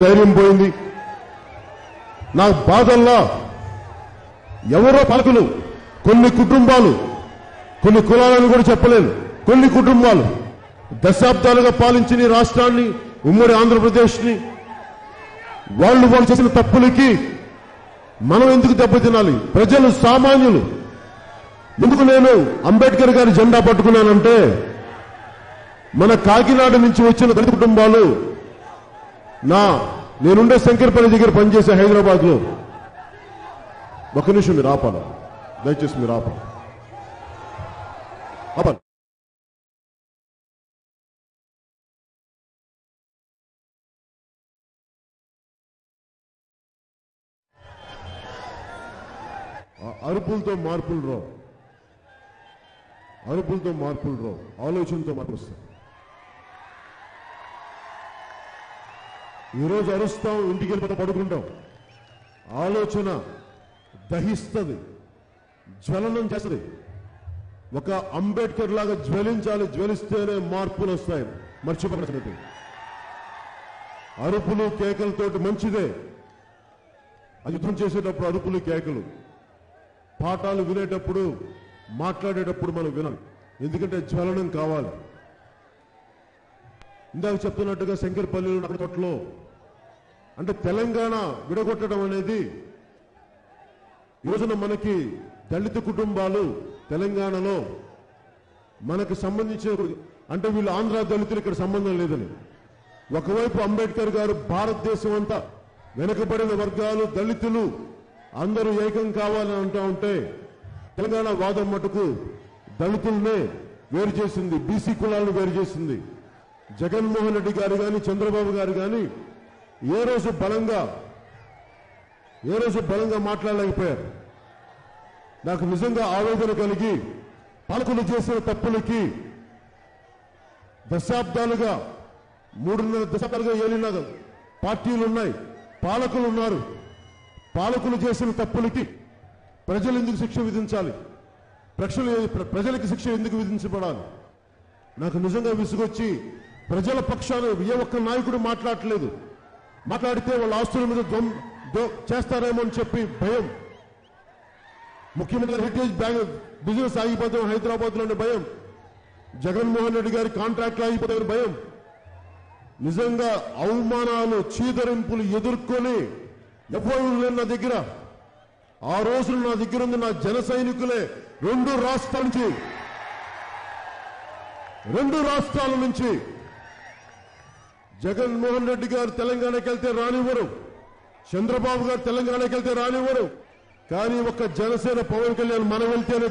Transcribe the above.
ధైర్యం పోయింది. నా బాధల్లా ఎవరో పలకలు కొన్ని కుటుంబాలు కొన్ని కులాలను కూడా చెప్పలేను కొన్ని కుటుంబాలు దశాబ్దాలుగా పాలించిన రాష్ట్రాన్ని ఉమ్మడి ఆంధ్రప్రదేశ్ని వాళ్ళు వాళ్ళు చేసిన తప్పులకి మనం ఎందుకు దెబ్బతినాలి ప్రజలు సామాన్యులు. ఎందుకు నేను అంబేద్కర్ గారి జెండా పట్టుకున్నానంటే మన కాకినాడ నుంచి వచ్చిన దళిత కుటుంబాలు నా నేనుండే శంకర్పల్లి దగ్గర పనిచేసే హైదరాబాద్లో ఒక నిమిషం మీరు ఆపాలి? దయచేసి మీరు ఆపాలి ఆపాలి అరుపులతో మార్పులు రావు. అరుపులతో మార్పులు రావు. ఆలోచనతో మార్పు వస్తాయి. ఈరోజు అరుస్తాం ఇంటికి వెళ్ళిపోతే పడుకుంటాం. ఆలోచన దహిస్తుంది జ్వలనం చేస్తుంది. ఒక అంబేద్కర్ లాగా జ్వలించాలి జ్వలిస్తేనే మార్పులు వస్తాయి. మర్చిపోకూడదు అరుపులు కేకలతోటి మంచిదే. అది యుద్ధం చేసేటప్పుడు అరుపులు కేకలు. పాఠాలు వినేటప్పుడు మాట్లాడేటప్పుడు మనం వినాలి. ఎందుకంటే జ్వలనం కావాలి. ఇందాక చెప్తున్నట్టుగా శంకర్పల్లిలో నక్కతోటలో అంటే తెలంగాణ విడగొట్టడం అనేది రోజున మనకి దళిత కుటుంబాలు తెలంగాణలో మనకు సంబంధించిన అంటే వీళ్ళు ఆంధ్ర దళితులు ఇక్కడ సంబంధం లేదని. ఒకవైపు అంబేద్కర్ గారు భారతదేశం అంతా వెనుకబడిన వర్గాలు దళితులు అందరూ ఏకం కావాలని అంటూ ఉంటే తెలంగాణ వాదం మటుకు దళితులనే వేరు చేసింది బీసీ కులాలను వేరు చేసింది. జగన్మోహన్ రెడ్డి గారు కానీ చంద్రబాబు గారు కానీ ఏ రోజు బలంగా ఏ రోజు బలంగా మాట్లాడలేకపోయారు. నాకు నిజంగా ఆవేదన కలిగి పాలకులు చేసిన తప్పులకి దశాబ్దాలుగా మూడున్నర దశాబ్దాలుగా ఏలిన పార్టీలు ఉన్నాయి పాలకులు ఉన్నారు పాలకులు చేసిన తప్పులకి ప్రజలు ఎందుకు శిక్ష విధించాలి? ప్రజలు ప్రజలకి శిక్ష ఎందుకు విధించబడాలి? నాకు నిజంగా విసుగొచ్చి ప్రజల పక్షాన ఏ ఒక్క నాయకుడు మాట్లాడలేదు. మాట్లాడితే వాళ్ళ ఆస్తుల మీద దొం- దొ- చేస్తారేమో అని చెప్పి భయం. ముఖ్యమంత్రి హెరిటేజ్ బ్యాంక్ బిజినెస్ ఆగిపోతాం హైదరాబాద్లోని భయం. జగన్మోహన్ రెడ్డి గారి కాంట్రాక్ట్లు ఆగిపోతాయని భయం. నిజంగా అవమానాలు చీదరింపులు ఎదుర్కొని ఎవరు లేరు నా దగ్గర. ఆ రోజులు నా దగ్గర ఉంది నా జన సైనికులే రెండు రాష్ట్రాల నుంచి రెండు రాష్ట్రాల నుంచి జగన్మోహన్ రెడ్డి గారు తెలంగాణకి వెళ్తే రానివ్వరు. చంద్రబాబు గారు తెలంగాణకి వెళ్తే రానివ్వరు. కానీ ఒక జనసేన పవన్ కళ్యాణ్ మనం వెళ్తేనే